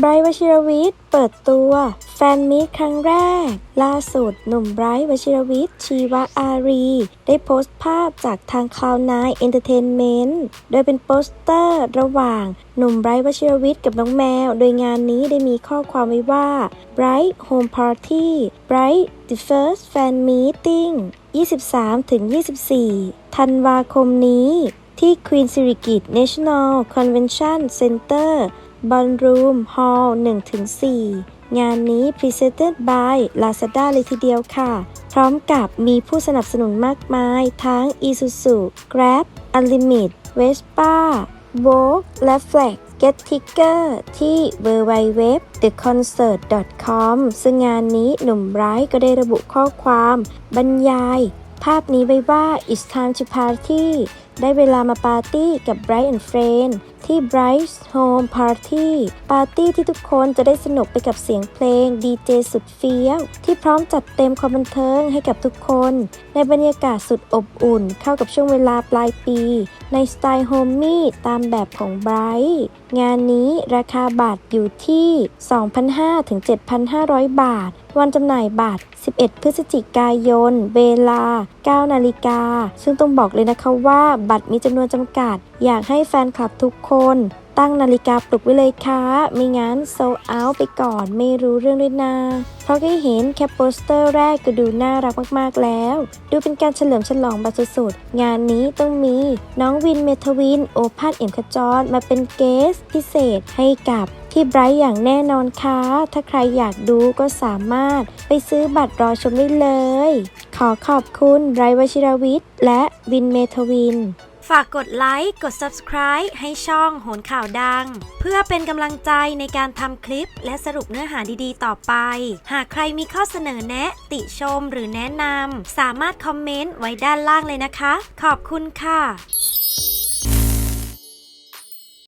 ไบรท์วชิรวิทย์เปิดตัว แฟนมีตครั้งแรก ล่าสุดหนุ่มไบรท์วชิรวิทย์ ชีวะอารี ได้โพสต์ภาพจากทาง Cloud9 Entertainment โดยเป็นโปสเตอร์ระหว่างหนุ่มไบรท์วชิรวิทย์กับน้องแมว โดยงานนี้ได้มีข้อความไว้ว่า Bright Home Party Bright the first fan meeting 23-24 ธันวาคมนี้ที่ Queen Sirikit National Convention Center Ballroom Hall 1-4 งานนี้ Presented by Lazada เลยทีเดียวค่ะ พร้อมกับมีผู้สนับสนุนมากมาย ทั้ง Isuzu Grab Unlimit Vespa Vogue และ Flag Get Ticker ที่ www theconcert.com ซึ่งงานนี้หนุ่มไบรท์ก็ได้ระบุข้อความ บรรยาย ภาพนี้ไว้ว่า it's time to party ได้เวลามาปาร์ตี้กับ Bright and Friend ที่ Bright Home Party ปาร์ตี้ที่ทุกคนจะได้สนุกไปกับเสียงเพลงดีเจสุดเฟี้ยว ที่พร้อมจัดเต็มความบันเทิงให้กับทุกคน ในบรรยากาศสุดอบอุ่น เข้ากับช่วงเวลาปลายปี ในสไตล์โฮมมี่ตามแบบของ Bright งานนี้ราคาบัตรอยู่ที่ 2,500ถึง7,500 บาทวันจำหน่ายบัตร 11 พฤศจิกายน เวลา 9 นาฬิกา ซึ่งต้องบอกเลยนะคะว่าบัตรมีจำนวนจำกัด อยากให้แฟนคลับทุกคน ตั้งนาฬิกาปลุกไว้เลยค่ะไม่งั้นโซเอาไปก่อนไม่รู้เรื่องด้วยนะเพราะก็เห็นแค่โปสเตอร์แรกก็ดูน่ารักมากๆแล้ว ดูเป็นการเฉลิมฉลองแบบสุดๆงานนี้ต้องมีน้องวินเมทวิน โอภาสเอ็มขจรมาเป็นเกสพิเศษให้กับพี่ไบรท์อย่างแน่นอนค่ะ ถ้าใครอยากดูก็สามารถไปซื้อบัตรรอชมได้เลย ขอขอบคุณไบรท์วชิรวิทย์ และวินเมทวิน ฝากกดไลค์ กด subscribe ให้ช่องโหนข่าวดัง เพื่อเป็นกำลังใจในการทำคลิปและสรุปเนื้อหาดีๆ ต่อไป หากใครมีข้อเสนอแนะ ติชมหรือแนะนำสามารถคอมเมนต์ไว้ด้านล่างเลยนะคะ ขอบคุณค่ะ